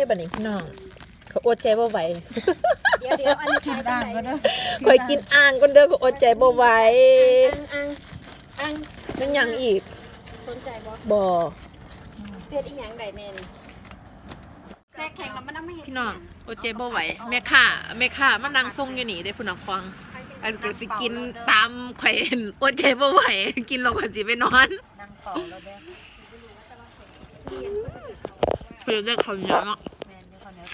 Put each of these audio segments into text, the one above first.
ได้บัดนี้พี่น้อง เขาอดใจบ่ไหวเดี๋ยวเดี๋ยวอันนี้กิขานยด่างเท่าก็ไหเด้ร่อคอยกินอ่างคนเด้อก็อดใจบ่ไหวอังอังอังมันหยังอีกสนใจบ่บ่เสียดอีหยังใดแน่นี่แซ่แข็งแล้วมันต้องไม่เห็นพี่น้องอดใจบ่ไหวแม่ค้าแม่ค้ามานั่งส่งอยู่นี่ได้อพี่น้องฟังอันก็สิกินตามข่อยเห็นอดใจบ่ไหวกินแล้วก็สิไปนอนนั่งเป่าแล้วเด้อ เพิ่นได้ข้าวเหนียวเนาะแ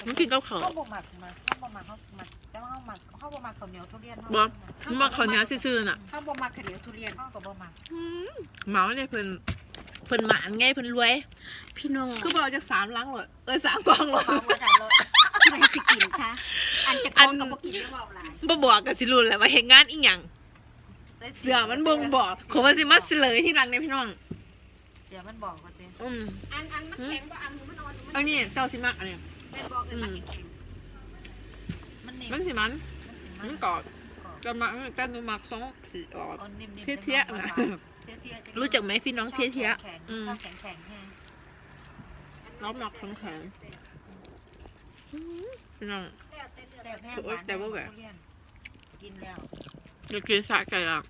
ม่นอยู่ข้าวเหนียวมันกินกับข้าว ข้าวบ่หมักมาข้าวบ่หมักข้าวหมักแต่ว่าข้าวหมักข้าวบ่หมักข้าวเหนียวทุเรียนบ่ มันมาข้าวเหนียวซื่อๆน่ะข้าวบ่มาข้าวเหนียวทุเรียนข้าวก็บ่หมักอืมเมาเนี่ยเพิ่นเพิ่นหมานไงเพิ่นรวย พี่น้องคือบอกจากสามลังเลยเออสามกล่องเลยเมาบ่ทันเลยใครสิกินคะอันจะคล้องกับบ่กินได้เว้าหลายบ่บอกกับสิรุนแหละว่าเฮ็ดงานอีหยังเสือมันเบิ่งบอกขอว่าสิมาเฉลยที่หลังในพี่น้อง เสือมันบอกก็เต้อืมอันอันมันแข็งบ่อันมันอ่อนมัอันนี้เจ้าสิมักอันนี้ แม่นบอกเอ้ยมันแข็งมันนิ่มมันสิมันมันสิมันกรอบจะมักแต่หนูมักสองสีออก อ่อนนิ่มๆเที่ยๆนะเที่ยๆจังรู้จักไหมพี่น้องเทียเทีย ชอบแข็งๆอืม ชอบแข็งๆแห้งเราหมักแข็งพี่น้อง แซ่บแห้งโอ๊หวายนแต่ว่าแบบ ทุเรียนกินแล้วเดี๋ยวกินสะใจอะ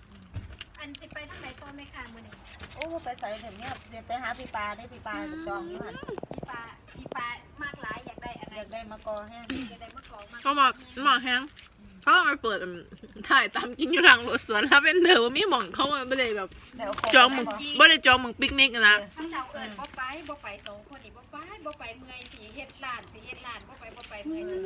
อันสิไปทางไหนต้นแม่ค้ามื้อนี้โอ้ไปใส่เดี๋ยวนี้เดี๋ยวไปหาพี่ปลาได้พี่ปลาจองอยู่หั่นพี่ปลาพี่ปลามากหลาย อยากได้อะไรอยากได้มะกอแห้งอยากได้มะกอกมากก็หมักหมักแห้งเขาเอาไปเปิดอืมถ่ายตามกินอยู่ทางรถสวนถ้าเป็นเธอว่ามีหม่องเขาไม่ได้แบบเดี๋ยวจองหมึงไม่ได้จองหมึงปิกนิกนะเขาเจ้าเอิญบ่ไปบ่ไปสองคนนี่บ่ไปบ่ไปเมื่อยสิเฮ็ดร้านสิเฮ็ดร้านบ่ไปบ่ไปเมื่อยสิ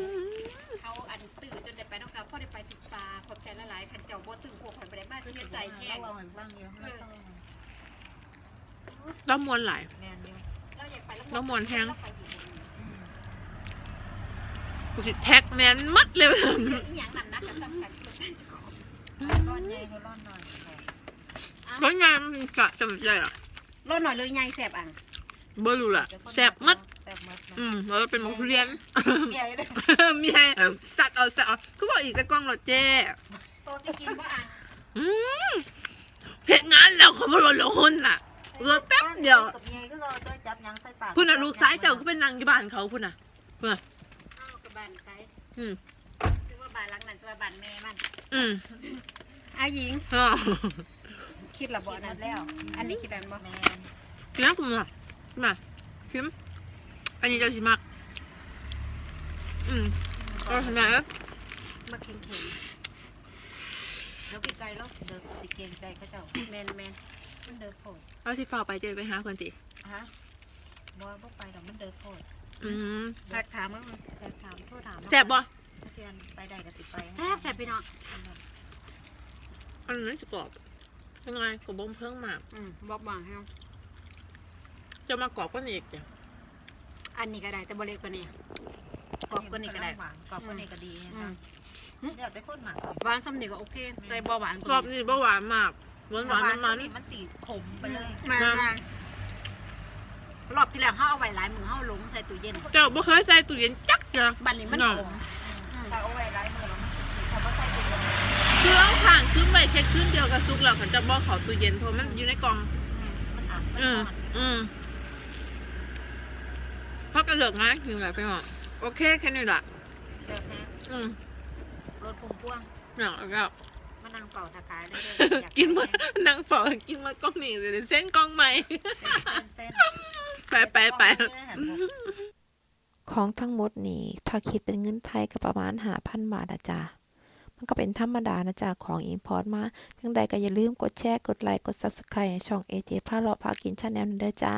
เขาอันตื่นจนได้ไปน้องกับพ่อได้ไปติดปลาขอบใจละหลายคันเจ้าบ่ตื่นพวกข่อยบ่ได้มาสิเฮ็ดใจแห้งเราเอาบ้างเดียวไม่ต้องต้มมวนหลายแมนอยู่เราอยากไปแล้วน้ำมนต์แห้งเราไปอยู่อืม กูสิแท็กแมนมัดเลยเรื่องอีหยังนั่นนะก็สำคัญร้อนใหญ่เขาร้อนหน่อยเพราะงานมันกะจำใจอะรถหน่อยเลยใหญ่แซ่บอะบ่รู้ล่ะแซ่บมัดแซ่บมัดนะอืมแล้วเป็นหมกทุเรียนใหญ่เลยมีให้สัตว์เอาสัตว์เอาคือบอกอีกแต่กล้องรถเจ้โตสิกินบ่อะอืมเฮ็ดงานแล้วเขาบ่ลดละหุ่นน่ะรถแป๊บเดียวกับใหญ่ก็รอตัวจับยังใส่ปากพุ่นน่ะลูกซ้ายเจ้าก็เป็นนางอยู่บ้านเขาพุ่นน่ะเอ้ากับบ้านไซอืมคือว่าบ้านหลังนั้นสิว่าบ้านแม่มันอืมอาหญิง อ๋อคิดละบ่กินหมนั่นดแล้ว อันนี้คิดอันบ่แมนชิมนะคุณมามาชิมอันนี้เจ้าชิมัก อืมก็ทำไมอะมาเค็งแล้วพี่ไก่เราสิเดินสิเกรงใจเขาเจ้าๆแม่นแม่นมันเดินโผล่เอาที่ฝ่ากไปเจอไปหาคนติฮะบัวบ่ไปดอกมันเดินโผล่ อืมทักถามว่าแต่ถามโทษถามแซ่บบ่เทียนไปได้ก็สิไปแซ่บแซ่บพี่น้องอันนั้นจะกรอบยังไงกรอบบงเพิ่งมากอืมบ่บางแฮงจะมากรอบก็อีกเดี๋ยวอันนี้ก็ได้แต่บ่เล็กกว่านี้กรอบกว่านี้ก็ได้หวานกรอบกว่านี้ก็ดีอืนะมเดี๋ยวแต่คนหมักหวานซ้ำนี่ก็โอเคแต่บ่หวานกรอบนี่บ่หวานมากหวานหวานมันนี่มันสีขมไปเลยมาม รอบที่แล้วเฮาเอาไว้หลายมื้อเฮาลงใส่ตู้เย็นเจ้าบ่เคยใส่ตู้เย็นจักจ้ะบัดนี้มันน้องขมถ้าเอาไว้ร้ายมือแล้วมันสีคำว่าใส่ถุงมันคือเอาผ่างขึ้นไปแค่ขึ้นเดียวกับซุกแล้วเขาจะบ่เขาตู้เย็นเพราะมันอยู่ในกล่อง มันอับมันอืมอ่อนอืมพักกระเลิกนะอยู่ไหนไปหมดโอเคแค่นี้ละเดี๋ยวนะอืมรถพุ่มพ่วงเนี่ยแล้ว มานั่งเป่าตะขายได้เลยกินมานั่งฝอกินมากล้องนี่เลยเส้นกล้องใหม่ เส้นไป ไปไปของทั้งหมดนี่ถ้าคิดเป็นเงินไทยก็ประมาณหาพันบาทนะจ๊ะมันก็เป็นธรรมดานะจ๊ะของอินพอร์ตมาทั้งใดก็อย่าลืมกดแชร์ กดไลค์ กด Subscribe ช่อง AJ พาเลาะพากินชาแนลนั่นเด้อจ้า